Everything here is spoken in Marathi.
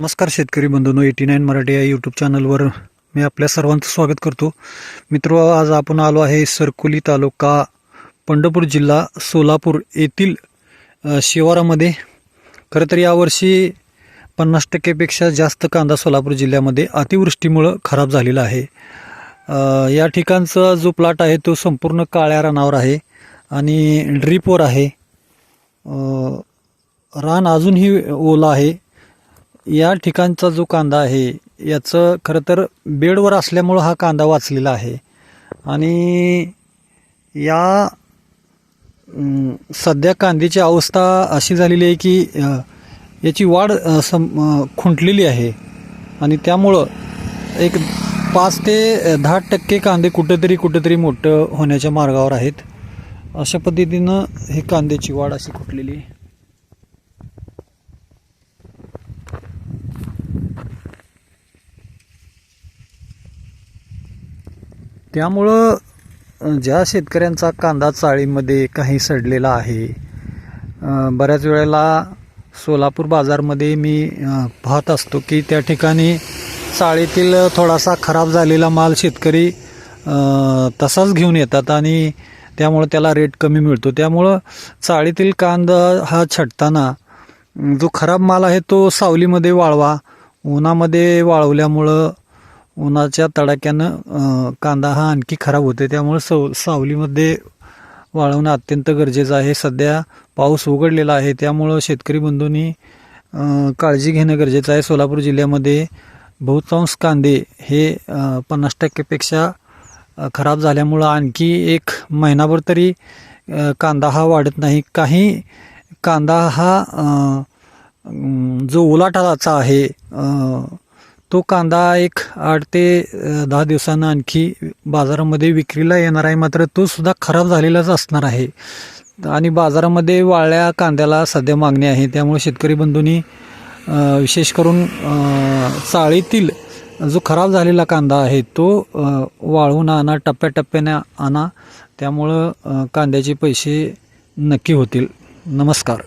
नमस्कार शेतकरी बंधूनो एटी नाईन मराठी या यूट्यूब चॅनलवर मी आपल्या सर्वांचं स्वागत करतो. मित्र आज आपण आलो आहे सरकुली तालुका पंढरपूर जिल्हा सोलापूर येथील शिवारामध्ये. खरं तर यावर्षी पन्नास टक्केपेक्षा जास्त कांदा सोलापूर जिल्ह्यामध्ये अतिवृष्टीमुळं खराब झालेला आहे. या ठिकाणचा जो प्लॉट आहे तो संपूर्ण काळ्या रानावर आहे आणि ड्रीपवर आहे. रान अजूनही ओला आहे. या ठिकाणचा जो कांदा आहे याचं खरं तर बेडवर असल्यामुळं हा कांदा वाचलेला आहे. आणि या सध्या कांद्याची अवस्था अशी झालेली आहे की याची वाढ सम खुंटलेली आहे. आणि त्यामुळं एक पाच ते दहा टक्के कांदे कुठंतरी कुठंतरी मोठं होण्याच्या मार्गावर आहेत. अशा पद्धतीनं हे कांद्याची वाढ अशी खुटलेली आहे. त्यामुळं ज्या शेतकऱ्यांचा कांदा चाळीमध्ये काही सडलेला आहे बऱ्याच वेळेला सोलापूर बाजारमध्ये मी पाहत असतो की त्या ठिकाणी चाळीतील थोडासा खराब झालेला माल शेतकरी तसाच घेऊन येतात आणि त्यामुळं त्याला रेट कमी मिळतो. त्यामुळं चाळीतील कांदा हा छटताना जो खराब माल आहे तो सावलीमध्ये वाळवा उन्हामध्ये वाळवल्यामुळं उन्हाच्या तडाक्यानं कांदा हा आणखी खराब होतो त्यामुळे सव सावलीमध्ये वाळवणं अत्यंत गरजेचं आहे. सध्या पाऊस उघडलेला आहे. त्यामुळं शेतकरी बंधूंनी काळजी घेणं गरजेचं आहे. सोलापूर जिल्ह्यामध्ये बहुतांश कांदे हे पन्नास टक्केपेक्षा खराब झाल्यामुळं आणखी एक महिनाभर तरी कांदा हा वाढत नाही. काही कांदा हा जो ओलाटालाचा आहे तो कांदा एक आठ ते दहा दिवसानं आणखी बाजारामध्ये विक्रीला येणार आहे. मात्र तो सुद्धा खराब झालेलाच असणार आहे. आणि बाजारामध्ये वाळल्या कांद्याला सध्या मागणी आहे. त्यामुळे शेतकरी बंधूंनी विशेष करून चाळीतील जो खराब झालेला कांदा आहे तो वाळवून आणा टप्प्याटप्प्याने आणा. त्यामुळं कांद्याचे पैसे नक्की होतील. नमस्कार.